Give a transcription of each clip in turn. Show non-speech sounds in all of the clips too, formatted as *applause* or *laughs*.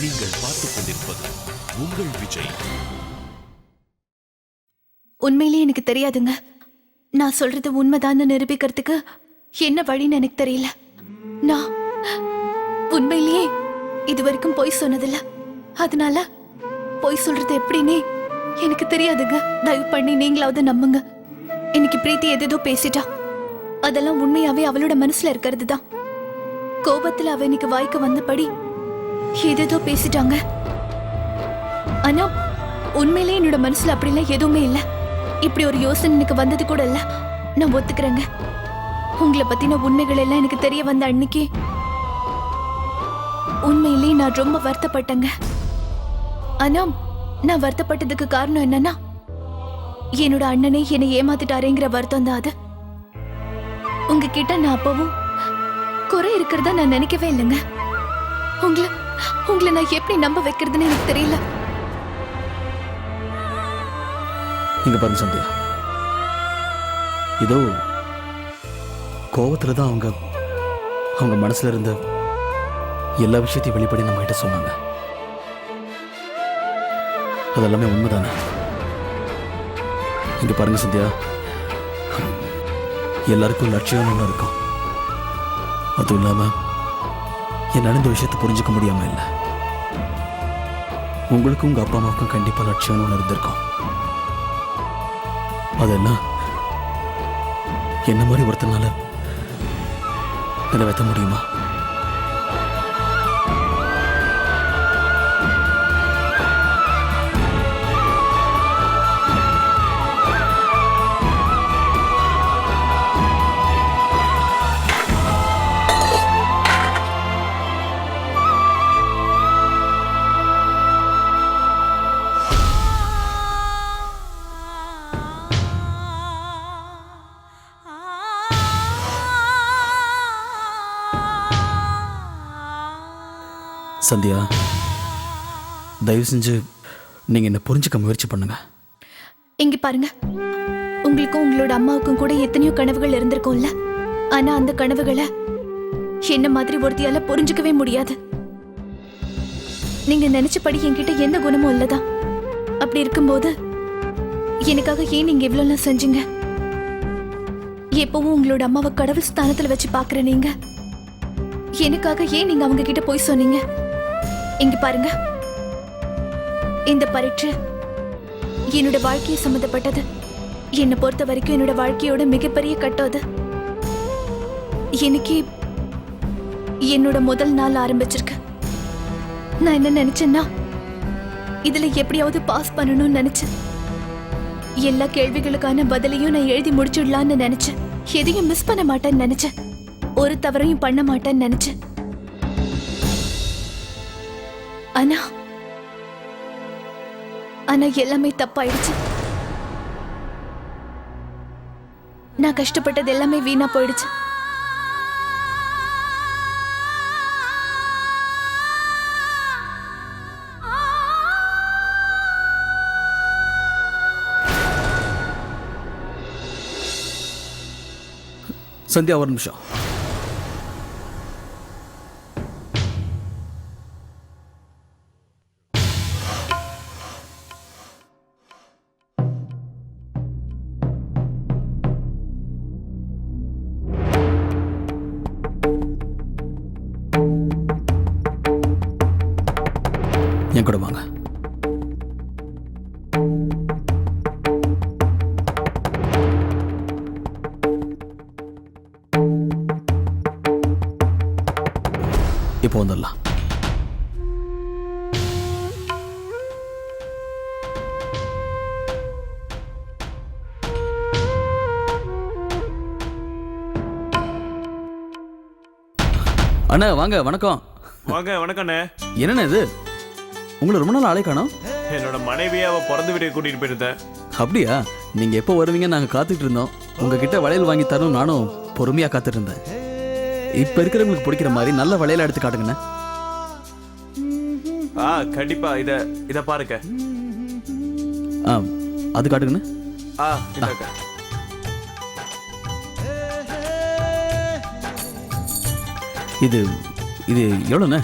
நீங்கள் பார்த்துக் கொண்டிருப்பது உங்கள் விஜய். உண்மையிலேயே எனக்கு தெரியாதுங்க. நான் சொல்றது உண்மைதான்னு நிரூபிக்கிறதுக்கு என்ன வழின்னு எனக்கு தெரியல. நான் உண்மையிலேயே இது வரைக்கும் பொய் சொன்னதில்ல. அதனால பொய் சொல்றது எப்படின்னு எனக்கு தெரியாதுங்க. தயவு பண்ணி நீங்களாவது நம்புங்க. இன்னைக்கு பிரீத்தி எதேதோ பேசிட்டா. அதெல்லாம் உண்மையாவே அவளோட மனசுல இருக்கிறது தான். கோபத்துல அவ இன்னைக்கு வாய்க்கு வந்தபடி ஏதேதோ பேசிட்டாங்க. ஆனா உண்மையிலே என்னோட மனசுல அப்படிலாம் எதுவுமே இல்ல. இப்படி ஒரு யோசனை எனக்கு வந்தது கூட இல்ல. நான் ஒத்துக்கிறேங்க. உங்களை பத்தின உண்மைகள் எல்லாம் எனக்கு தெரிய வந்த அன்னைக்கு உண்மையிலே நான் ரொம்ப வருத்தப்பட்டேங்க. ஆனா நான் வருத்தப்பட்டதுக்கு காரணம் என்னன்னா என்னோட அண்ணனே என்னை ஏமாத்திட்டாரேங்கிற வருத்தம் தான் அது. உங்ககிட்ட நான் அப்பவும் குறை இருக்கிறதா நான் நினைக்கவே இல்லைங்க. உங்களை உங்களை நான் எப்படி நம்ப வைக்கிறதுன்னு எனக்கு தெரியல. இங்க பாருங்க சந்தியா. ஏதோ கோவத்துல தான் அவங்க அவங்க மனசுல இருந்த எல்லா விஷயத்தையும் வெளிப்படி நம்ம கிட்ட சொன்னாங்க. அதெல்லாமே உண்மைதானே? இங்க பாருங்க சந்தியா. எல்லாருக்கும் லட்சியம் ஒன்று இருக்கும். அதுவும் இல்லாம என்னால் இந்த விஷயத்தை புரிஞ்சுக்க முடியாமல் இல்லை. உங்களுக்கும் உங்கள் அப்பா அம்மாவுக்கும் கண்டிப்பா லட்சியம்னு ஒன்று இருந்திருக்கும். அதெல்லாம் என்ன? மாதிரி ஒருத்தனால நிறைவேற்ற முடியுமா? சந்தியா தயவு செஞ்சு நீங்க என்ன புரிஞ்சுக்க முயற்சி பண்ணுங்க. இங்க பாருங்க. உங்களுக்கும் உங்களோட அம்மாவுக்கும் கூட எத்தனையோ கனவுகள் இருந்திருக்கும்ல? ஆனா அந்த கனவுகளை என்ன மாதிரி ஒருத்தியால புரிஞ்சுக்கவே முடியாது. நீங்க நினைச்சபடி என்கிட்ட எந்த குணமும் இல்லதான் அப்படி இருக்கும்போது எனக்காக ஏன் நீங்க இவ்வளவு செஞ்சீங்க? எப்பவும் உங்களோட அம்மாவை கடவுள் ஸ்தானத்துல வச்சு பாக்குற நீங்க. எனக்காக ஏன் நீங்க அவங்க கிட்ட போய் சொன்னீங்க? இங்க பாருங்க. இந்த பரீட்சை என்னோட வாழ்க்கையை சம்மந்தப்பட்டது என்னை பொறுத்த வரைக்கும் என்னோட வாழ்க்கையோட மிகப்பெரிய கட்டம் அது. எனக்கு என்னோட முதல் நாள் ஆரம்பிச்சிருக்கு. நான் என்ன நினைச்சேன்னா இதுல எப்படியாவது பாஸ் பண்ணணும்னு நினைச்சேன். எல்லா கேள்விகளுக்கான பதிலையும் நான் எழுதி முடிச்சிடலாம்னு நினைச்சேன். எதையும் மிஸ் பண்ண மாட்டேன்னு நினைச்சேன். ஒரு தவறையும் பண்ண மாட்டேன்னு நினைச்சேன். ஆனா ஆனா எல்லாமே தப்பாயிடுச்சு. நான் கஷ்டப்பட்டது எல்லாமே வீணா போயிடுச்சு. சந்தியா ஒரு நிமிஷம். என் கூட வாங்க. இப்போ வந்துடலாம். அண்ணா வாங்க வணக்கம். வாங்க வணக்கண்ணே. என்னண்ணே இது? உங்களை ரொம்ப நாள் ஆளே காணோம். என்னோட மனைவியை அவ பிறந்த வீட்டுக்கு கூட்டிட்டு போயிருந்தேன். அப்படியா? நீங்க எப்போ வருவீங்கன்னு நாங்க காத்துட்டு இருந்தோம். உங்ககிட்ட வளையல் வாங்கி தரணும் நானும் பொறுமையா காத்துட்டு இருந்தேன். இப்ப இருக்கிறவங்களுக்கு பிடிக்கிற மாதிரி நல்ல வளையல எடுத்து காட்டுங்கண்ணே. ஆ கண்டிப்பா. இத இத பாருங்க. ஆ அது காட்டுங்கண்ணே. ஆ இது இது எவ்வளோண்ணே?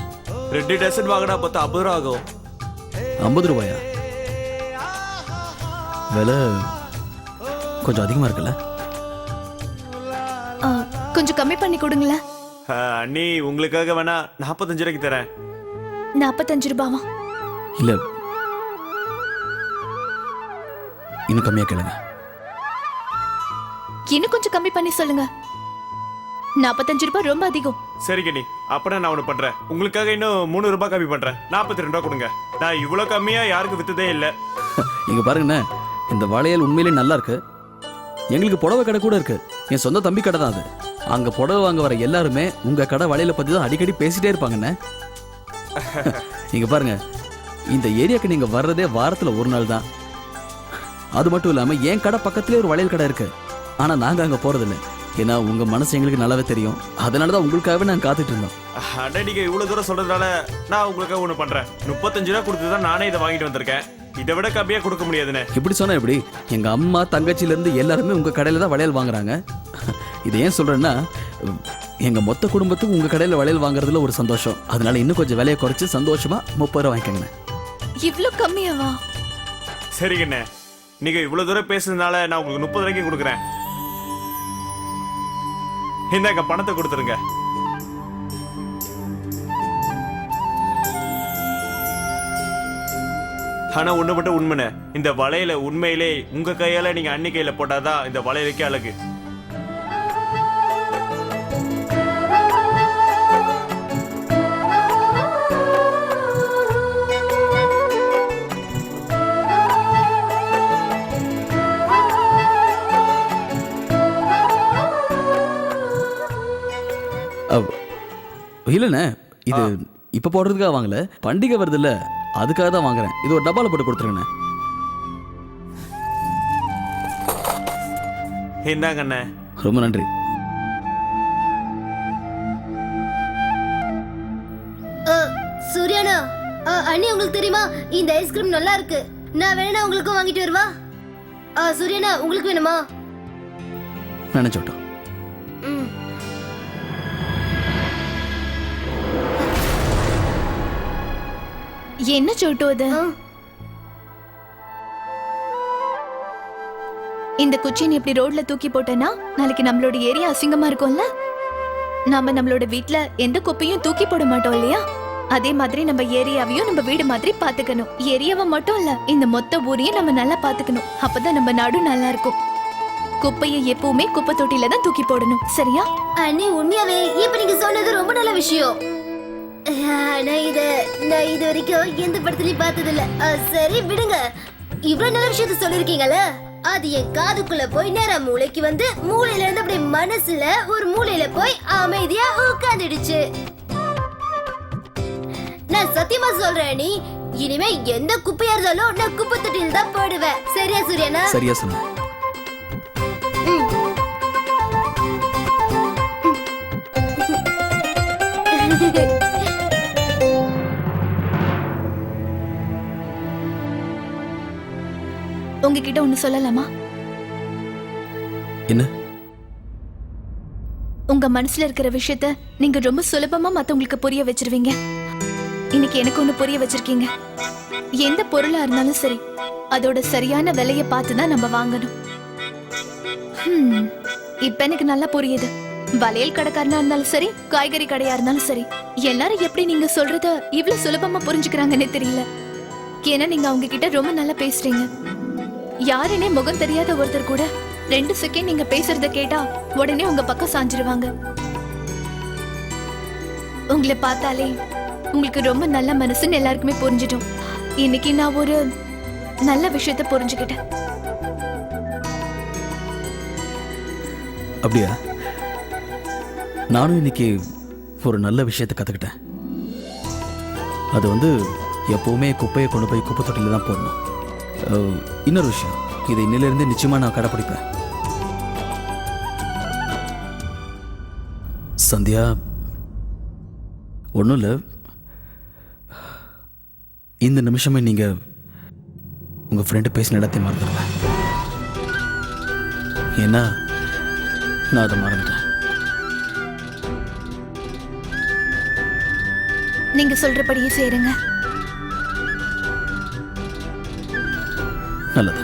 ரெண்டு டசன் வாங்கினா பத்து ஐம்பது ரூபா ஆகும். ஐம்பது ரூபாயா? விலை கொஞ்சம் அதிகமாக இருக்குல்ல? ஆ, கொஞ்சம் கம்மி பண்ணி கொடுங்களேன். ஆ, அண்ணி உங்களுக்காக வேணா நாற்பத்தஞ்சு ரூபாய்க்கு தரேன். நாற்பத்தஞ்சு ரூபாவா? இல்லை இன்னும் கம்மியாக கேளுங்க. இன்னும் கொஞ்சம் கம்மி பண்ணி சொல்லுங்க. நாற்பத்தஞ்சு ரூபாய் ரொம்ப அதிகம். சரி கண்ணி அப்பனா நான் ஒன்று பண்றேன். உங்களுக்காக இன்னும் மூணு ரூபாய் கம்மி பண்றேன். நாற்பத்தி ரெண்டு ரூபா கொடுங்க. நான் இவ்வளோ கம்மியா யாருக்கும் வித்ததே இல்லை. இங்க பாருங்கண்ணே இந்த வளையல் உண்மையிலே நல்லா இருக்கு. எங்களுக்கு புடவை கடை கூட இருக்கு. என் சொந்த தம்பி கடை தான் அது. அங்க புடவை வாங்க வர எல்லாருமே உங்க கடை வளையல பத்தி தான் அடிக்கடி பேசிட்டே இருப்பாங்கண்ணே. *laughs* இங்க பாருங்க இந்த ஏரியாக்கு நீங்க வர்றதே வாரத்துல ஒரு நாள் தான். அது மட்டும் இல்லாம என் கடை பக்கத்துலயே ஒரு வளையல் கடை இருக்கு. ஆனா நாங்க அங்க போறதில்ல. ஏன்னா உங்க மனசு எங்களுக்கு நல்லாவே தெரியும். அதனாலதான் உங்களுக்காகவே நாங்க காத்துட்டு இருந்தோம். அட நீங்க இவ்வளவு தூரம் சொல்றதுனால நான் உங்களுக்காக ஒண்ணு பண்றேன். முப்பத்தஞ்சு ரூபா கொடுத்து தான் நானே இதை வாங்கிட்டு வந்திருக்கேன். இதை விட கம்மியா கொடுக்க முடியாதுண்ணே. இப்படி சொன்னா எப்படி? எங்க அம்மா தங்கச்சில இருந்து எல்லாருமே உங்க கடையில தான் வளையல் வாங்குறாங்க. இது ஏன் சொல்றேன்னா எங்க மொத்த குடும்பத்துக்கும் உங்க கடையில வளையல் வாங்குறதுல ஒரு சந்தோஷம். அதனால இன்னும் கொஞ்சம் விலையை குறைச்சு சந்தோஷமா முப்பது ரூபா வாங்கிக்கோங்க இவ்ளோ கம்மியாவா? சரிங்கண்ணே. நீங்க இவ்வளவு தூரம் பேசுறதுனால நான் உங்களுக்கு முப்பது ரூபாய்க்கு கொடுக்குறேன். இந்தாங்க பணத்தை கொடுத்துருங்க. ஆனா ஒண்ணு மட்டும் உண்மைண்ணே. இந்த வலையில உண்மையிலே உங்க கையால நீங்க அன்னி கையில போட்டாதான் இந்த வளையலுக்கே அழகு. இல்லைண்ணே இது இப்ப போடுறதுக்காக வாங்கல. பண்டிகை வருது இல்ல அதுக்காக தான் வாங்குறேன். இது ஒரு டப்பால போட்டு கொடுத்துருங்கண்ணே. இந்தாங்கண்ணே. ரொம்ப நன்றி. சூர்யானா அண்ணி உங்களுக்கு தெரியுமா? இந்த ஐஸ்கிரீம் நல்லா இருக்கு. நான் வேணா உங்களுக்கும் வாங்கிட்டு வருவா. சூர்யானா உங்களுக்கு வேணுமா? நினைச்சோட்டோம் என்ன சோட்டு அது? இந்த குச்சி நீ இப்படி ரோட்ல தூக்கி போட்டனா நாளைக்கு நம்மளோட ஏரியா அசிங்கமா இருக்கும்ல? நாம நம்மளோட வீட்ல எந்த குப்பையும் தூக்கி போட மாட்டோம் இல்லையா? அதே மாதிரி நம்ம ஏரியாவையும் நம்ம வீடு மாதிரி பாத்துக்கணும். ஏரியாவை மட்டும் இல்ல இந்த மொத்த ஊரையும் நம்ம நல்லா பாத்துக்கணும். அப்பதான் நம்ம நாடும் நல்லா இருக்கும். குப்பையை எப்பவுமே குப்பை தொட்டில தான் தூக்கி போடணும். சரியா? அண்ணி உண்மையாவே இப்ப நீங்க சொன்னது ரொம்ப நல்ல விஷயம். ஆனா இத நான் இது வரைக்கும் எந்த படத்துலயும் பார்த்தது இல்ல சரி விடுங்க. இவ்வளவு நல்ல விஷயத்த சொல்லிருக்கீங்கல்ல அது என் காதுக்குள்ள போய் நேரா மூளைக்கு வந்து மூளையில இருந்து அப்படியே மனசுல ஒரு மூளையில போய் அமைதியா உட்கார்ந்துடுச்சு. நான் சத்தியமா சொல்றேன் நீ இனிமே எந்த குப்பையா இருந்தாலும் நான் குப்பை தொட்டியில் தான் போடுவேன். சரியா சூர்யானா? சரியா சொன்ன. உங்ககிட்ட ஒண்ணு சொல்லலாமா? என்ன? உங்க மனசுல இருக்கிற விஷயத்த நீங்க ரொம்ப சுலபமா மத்தவங்களுக்கு புரிய வச்சிருவீங்க. இன்னைக்கு எனக்கு ஒண்ணு புரிய வச்சிருக்கீங்க. எந்த பொருளா இருந்தாலும் சரி அதோட சரியான விலைய பார்த்து தான் நம்ம வாங்கணும். இப்ப எனக்கு நல்லா புரியுது. வளையல் கடைக்காரனா இருந்தாலும் சரி காய்கறி கடையா இருந்தாலும் சரி எல்லாரும் எப்படி நீங்க சொல்றத இவ்ளோ சுலபமா புரிஞ்சுக்கிறாங்கன்னே தெரியல. ஏன்னா நீங்க அவங்க கிட்ட ரொம்ப நல்லா பேசுறீங்க. யாருன்னே முகம் தெரியாத ஒருத்தர் கூட ரெண்டு செகண்ட் நீங்க பேசுறத கேட்டா உடனே உங்க பக்கம் சாஞ்சிருவாங்க. உங்களை பார்த்தாலே உங்களுக்கு ரொம்ப நல்ல மனசுன்னு எல்லாருக்குமே புரிஞ்சிடும். இன்னைக்கு நான் ஒரு நல்ல விஷயத்த புரிஞ்சுக்கிட்டேன். அப்படியா? நானும் இன்னைக்கு ஒரு நல்ல விஷயத்தை கற்றுக்கிட்டேன் அது வந்து எப்போவுமே குப்பையை கொண்டு போய் குப்பை தொட்டியில் தான் போடணும். இன்னொரு விஷயம். இதை இன்னிலிருந்து நிச்சயமாக நான் கடைப்பிடிப்பேன். சந்தியா ஒன்றும் இல்லை. இந்த நிமிஷமே நீங்கள் உங்கள் ஃப்ரெண்டு பேசின இடத்தையும் மறந்துடுங்க. ஏன்னா நான் அதை மறந்துட்டேன். நீங்கள் சொல்கிறபடியே செய்கிறேங்க நல்லது.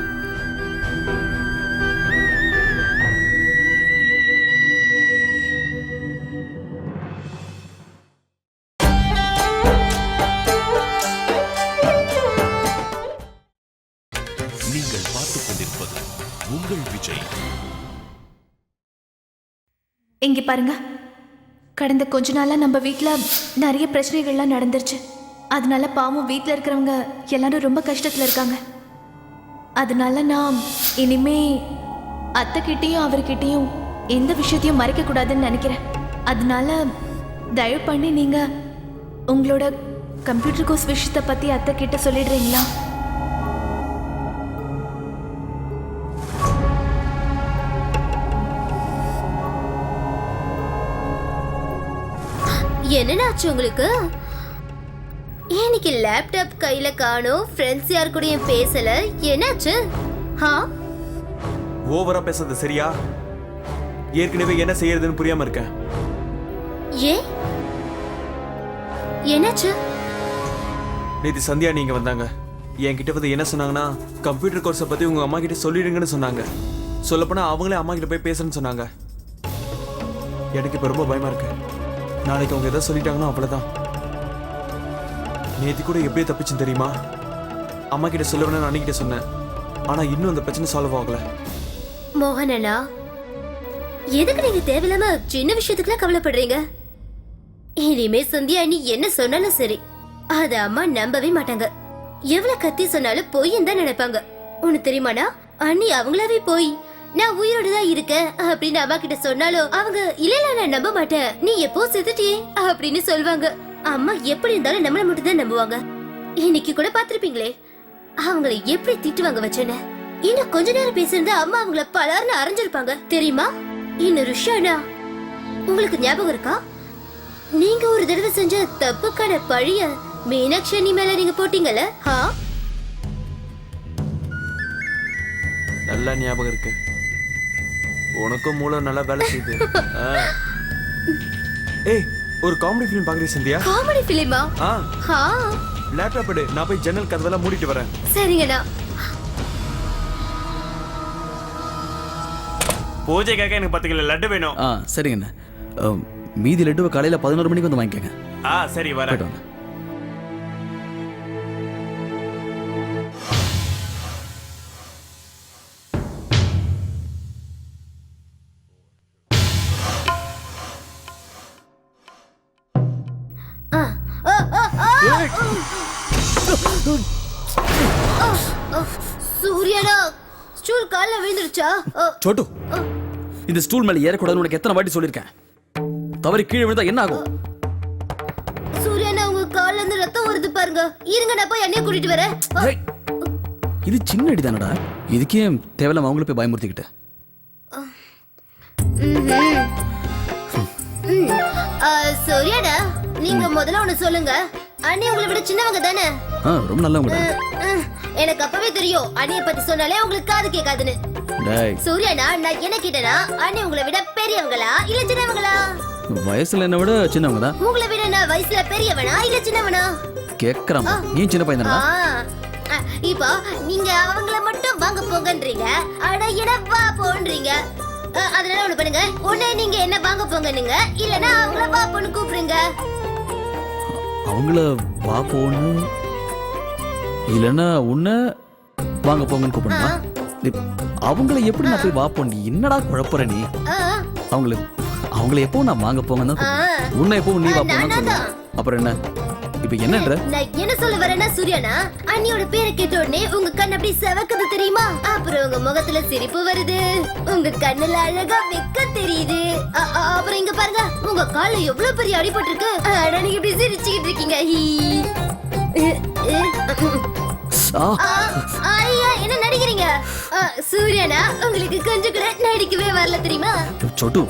நீங்கள் பார்த்துக் கொண்டிருப்பது உங்கள் விஜய். இங்க பாருங்க. கடந்த கொஞ்ச நாளா நம்ம வீட்ல நிறைய பிரச்சனைகள்லாம் நடந்துருச்சு. அதனால பாவம் வீட்ல இருக்கிறவங்க எல்லாரும் ரொம்ப கஷ்டத்துல இருக்காங்க. அதனால நான் இனிமே அத்தைக்கிட்டேயும் அவர்கிட்டயும் எந்த விஷயத்தையும் மறைக்க கூடாதுன்னு நினைக்கிறேன். அதனால தயவு பண்ணி நீங்க உங்களோட கம்ப்யூட்டர் கோர்ஸ் விஷயத்தை பத்தி அத்தை கிட்ட சொல்லிடுறீங்களா என்னென்னாச்சு உங்களுக்கு? இன்னைக்கு லேப்டாப் கையில காணோம். ஃப்ரெண்ட்ஸ் யார் கூடயும் பேசல. என்னாச்சு? ஹா ஓவரா பேசுறது சரியா? ஏற்கனவே என்ன செய்யறதுன்னு புரியாம இருக்கேன். ஏ? என்னாச்சு? நேற்று சந்தியா நீங்க வந்தாங்க. என்கிட்ட வந்து என்ன சொன்னாங்கன்னா கம்ப்யூட்டர் கோர்ஸை பத்தி உங்க அம்மா கிட்ட சொல்லிடுங்கன்னு சொன்னாங்க. சொல்லப்போனா அவங்களே அம்மா கிட்ட போய் பேசுறேன்னு சொன்னாங்க. எனக்கு இப்ப ரொம்ப பயமா இருக்கு. நாளைக்கு அவங்க எதாவது சொல்லிட்டாங்கன்னா அவ்வளவுதான். நேத்தி கூட எப்படி தப்பிச்சுன்னு தெரியுமா? அம்மா கிட்ட சொல்ல அன்னைக்கிட்ட சொன்னேன். ஆனா இன்னும் அந்த பிரச்சனை சால்வ் ஆகல. மோகனண்ணா எதுக்கு நீங்க தேவையில்லாம சின்ன விஷயத்துக்குலாம் கவலைப்படுறீங்க? இனிமே சந்தியா நீ என்ன சொன்னாலும் சரி அத அம்மா நம்பவே மாட்டாங்க. எவ்வளவு கத்தி சொன்னாலும் பொய்ன்னு தான் நினைப்பாங்க. உனக்கு தெரியுமாடா அண்ணி அவங்களாவே போய் நான் உயிரோட தான் இருக்கேன் அப்படின்னு அம்மா கிட்ட சொன்னாலும் அவங்க இல்ல இல்ல நான் நம்ப மாட்டேன். நீ எப்போ செத்துட்டியே? அப்படின்னு சொல்வாங்க. அம்மா எப்படி இருந்தாலும் நம்மள மட்டும் தான் நம்புவாங்க. இன்னைக்கு கூட பாத்திருப்பீங்களே அவங்கள எப்படி திட்டுவாங்க வச்சேன்னு. இன்னும் கொஞ்ச நேரம் பேசியிருந்தா அம்மா அவங்கள பலர்னு அரைஞ்சிருப்பாங்க தெரியுமா? இன்னொரு விஷயம்னா உங்களுக்கு ஞாபகம் இருக்கா? நீங்க ஒரு தடவை செஞ்ச தப்புக்கான பழிய மீனாட்சி அண்ணி மேல நீங்க போட்டீங்கல்ல? ஆ? நல்லா ஞாபகம் இருக்கு. உனக்கும் மூளை நல்லா வேலை செய்யுது. *laughs* ஏய் ஒரு காமெடி ஃபிலிம் பாக்குறீங்க சந்தியா? காமெடி பிலிமா ஆ. ஆ. லேப்டாப் எடு. நான் போய் ஜன்னல் கதவெல்லாம் மூடிட்டு வரேன். சரிங்கண்ணா பூஜைக்காக எனக்கு பத்து கிலோ லட்டு வேணும். ஆ சரிங்கண்ணே. மீதி லட்டுவை காலையில் பதினோரு மணிக்கு வந்து வாங்கிக்கோங்க. ஆ சரி வரேன். சூர்யாடா ஸ்டூல் கால்ல விழுந்துருச்சா? சோட்டு. இந்த ஸ்டூல் மேலே ஏறக்கூடாதுன்னு உனக்கு எத்தனை வாட்டி சொல்லியிருக்கேன். தவறி கீழே விழுந்தா என்ன ஆகும்? சூர்யாண்ணா உங்க கால்ல இருந்து ரத்தம் வருது பாருங்க. இருங்க நான் போய் அண்ணிய கூட்டிட்டு வரேன். இது சின்ன அடி தானடா. இதுக்கே தேவையில்லாம அவங்கள போய் பயமுறுத்திக்கிட்டு? சூர்யாடா நீங்க முதல்ல ஒண்ணு சொல்லுங்க. அண்ணி உங்களை விட சின்னவங்க தானே? ரொம்ப நல்லவங்க எனக்கு அப்பவே தெரியும். அண்ணிய பத்தி சொன்னாலே உங்களுக்கு காது கேட்காதுன்னு. டேய். சூர்யாண்ணா நான் என்ன கேட்டேனா அண்ணி உங்களை விட பெரியவங்களா இல்ல சின்னவங்களா? வயசுல என்னை விட சின்னவங்க தான். உங்களை விட நான் வயசுல பெரியவனா இல்ல சின்னவனா? கேட்கறான் நீ சின்ன பையன் ஆ, இப்போ நீங்க அவங்கள மட்டும் வாங்க போங்கன்றீங்க. அட என்ன வா போன்றீங்க. அதனால ஒண்ணு பண்ணுங்க. ஒண்ணு நீங்க என்ன வாங்க போங்கன்னுங்க. இல்லனா அவங்கள வா போன்னு கூப்பிடுங்க. அவங்கள வா போன்னு இல்லைன்னா உன்னை வாங்க போங்கன்னு கூப்பிடணுமா? அவங்கள எப்படி நான் போய் வா போன்னு என்னடா குழப்பற நீ? அவங்கள அவங்கள எப்போ நான் வாங்க போங்கன்னு தான். உன்னை எப்போ நீ வா போங்கன்னு சொல்லுவேன் அப்புறம் என்ன? இப்போ என்னன்ற? நான் என்ன சொல்ல வரேன்னா சூர்யானா அண்ணியோட பேரை கேட்ட உடனே உங்க கண் அப்படி செவக்குது தெரியுமா? அப்புறம் உங்க முகத்துல சிரிப்பு வருது. உங்க கண்ணுல அழகா வெக்க தெரியுது. அப்புறம் இங்க பாருங்க உங்க கால்ல எவ்வளவு பெரிய அடிபட்டு இருக்கு அட, நீங்க இப்படி சிரிச்சுக்கிட்டு இருக்கீங்க. ஐயா என்ன நடிக்கிறீங்க? சூர்யானா? உங்களுக்கு கொஞ்சம் கூட நடிக்கவே வரல தெரியுமா? சொட்டு.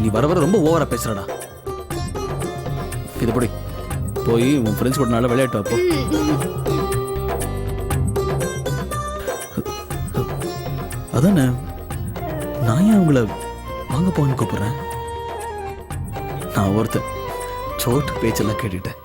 நீ வர வர ரொம்ப ஓவரா பேசுறடா. இது போய் உன் ஃப்ரெண்ட்ஸ் கூட நல்லா விளையாட்டு அப்போ அதானே? நான் ஏன் அவங்கள வாங்க போன்னு கூப்பிடுறேன்? நான் ஒருத்தன். சோட்டு பேச்செல்லாம் கேட்டுட்டேன்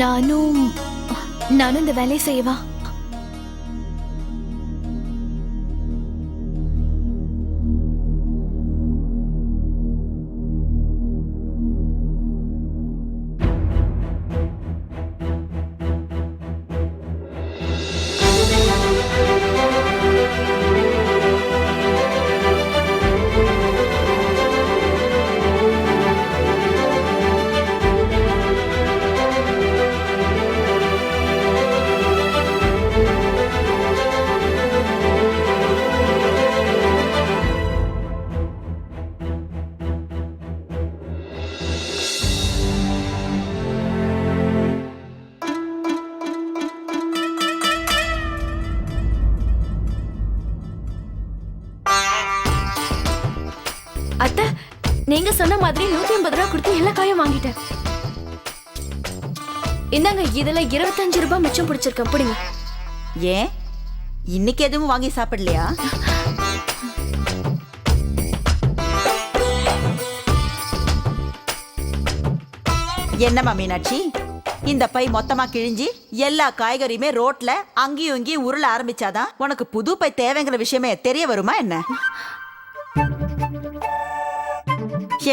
நானும் நானும் இந்த வேலையை செய்யவா நீங்க சொன்ன மாதிரி நூத்தி ஐம்பது ரூபா கொடுத்து எல்லா காயும் வாங்கிட்டேன். இந்தாங்க இதுல இருபத்தஞ்சு ரூபாய் மிச்சம் பிடிச்சிருக்கேன் பிடிங்க ஏன்? இன்னைக்கு எதுவும் வாங்கி சாப்பிடலையா? என்னம்மா மீனாட்சி? இந்த பை மொத்தமா கிழிஞ்சி எல்லா காய்கறியுமே ரோட்ல அங்கேயும் இங்கேயும் உருள ஆரம்பிச்சாதான் உனக்கு புது பை தேவைங்கிற விஷயமே தெரிய வருமா என்ன?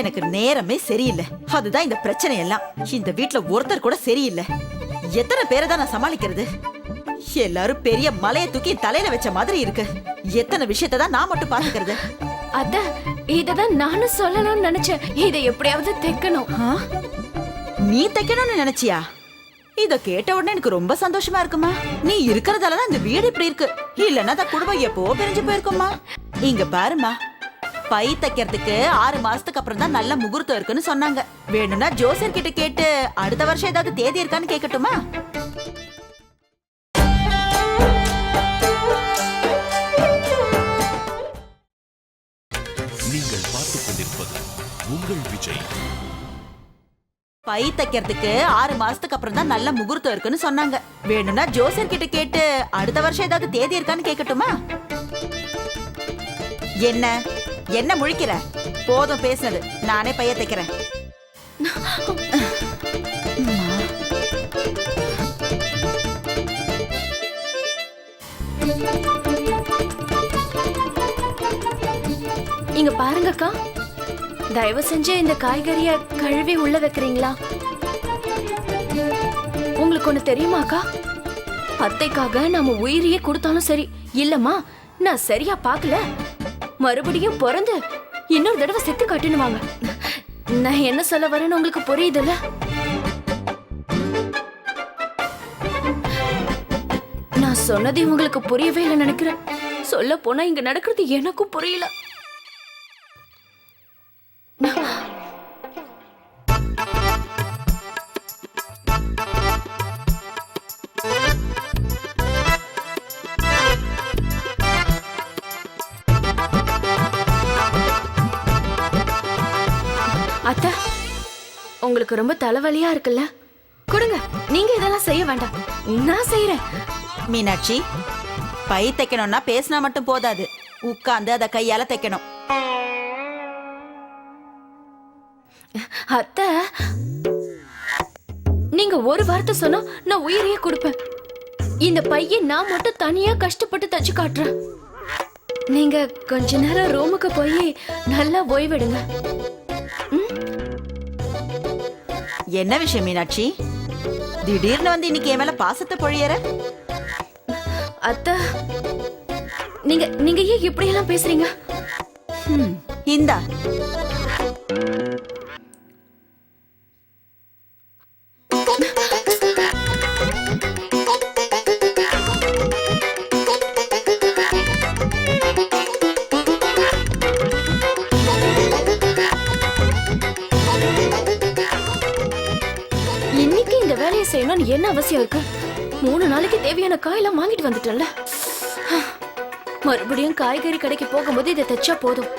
எனக்கு நேரமே சரியில்லை. அதுதான் இந்த பிரச்சனை எல்லாம் இந்த வீட்ல ஒருத்தர் கூட சரியில்லை. எத்தனை பேரை தான் நான் சமாளிக்கிறது? எல்லாரும் பெரிய மலையை தூக்கி தலையில வச்ச மாதிரி இருக்கு. எத்தனை விஷயத்தை தான் நான் மட்டும் பாத்துக்கிறது அத்த இததான் நானும் சொல்லணும்னு நினைச்சேன். இதை எப்படியாவது தைக்கணும்? நீ தைக்கணும்னு நினைச்சியா? இத கேட்ட உடனே எனக்கு ரொம்ப சந்தோஷமா இருக்குமா? நீ இருக்கறதால தான் இந்த வீடு இப்படி இருக்கு. இல்லன்னா அந்த குடும்பம் எப்போ பிரிஞ்சு போயிருக்குமா இங்க பாருமா பை தைக்கிறதுக்கு ஆறு மாசத்துக்கு அப்புறம் தான் நல்ல முகூர்த்தம் இருக்குன்னு சொன்னாங்க. வேணும்னா ஜோசியர் கிட்ட கேட்டு அடுத்த வருஷம் ஏதாவது தேதி இருக்கான்னு கேட்கட்டுமா நீங்கள் பார்த்துக் கொண்டிருப்பது உங்கள் விஜய். பை தைக்கிறதுக்கு ஆறு மாசத்துக்கு அப்புறம் தான் நல்ல முகூர்த்தம் இருக்குன்னு சொன்னாங்க. வேணும்னா ஜோசியர் கிட்ட கேட்டு அடுத்த வருஷம் ஏதாவது தேதி இருக்கான்னு கேட்கட்டுமா என்ன? என்ன முழிக்கிற? போதும் பேசுனது. நானே பைய தைக்கிறேன். இங்க பாருங்க அக்கா. தயவு செஞ்சு இந்த காய்கறிய கழுவி உள்ள வைக்கிறீங்களா? உங்களுக்கு ஒண்ணு தெரியுமா அக்கா? அத்தைக்காக நாம உயிரையே கொடுத்தாலும் சரி. இல்லம்மா நான் சரியா பார்க்கல. மறுபடியும் பிறந்து இன்னொரு தடவை செத்து காட்டினுவாங்க நான் என்ன சொல்ல வரேன்னு உங்களுக்கு புரியுதுல்ல? நான் சொன்னது உங்களுக்கு புரியவே இல்லை நினைக்கிறேன். சொல்ல போனா இங்க நடக்கிறது எனக்கும் புரியல. உங்களுக்கு ரொம்ப தலைவலியா இருக்குல்ல? கொடுங்க. நீங்க இதெல்லாம் செய்ய வேண்டாம். நான் செய்யறேன் மீனாட்சி பை தைக்கணும்னா பேசினா மட்டும் போதாது. உட்கார்ந்து அதை கையால தைக்கணும். அத்தை நீங்க ஒரு வார்த்தை சொன்னா நான் உயிரையே கொடுப்பேன். இந்த பையன் நான் மட்டும் தனியா கஷ்டப்பட்டு தச்சு காட்டுறேன். நீங்க கொஞ்ச நேரம் ரூமுக்கு போய் நல்லா ஓய்வெடுங்க. என்ன விஷயம் மீனாட்சி? திடீர்னு வந்து இன்னைக்கு என் மேல பாசத்தை பொழியற? அத்தை நீங்க நீங்க ஏன் இப்படி எல்லாம் பேசுறீங்க இந்தா. வாங்கிட்டு வந்துட்டேன்ல. மறுபடியும் காய்கறி கடைக்கு போகும்போது இதை தைச்சா போதும்.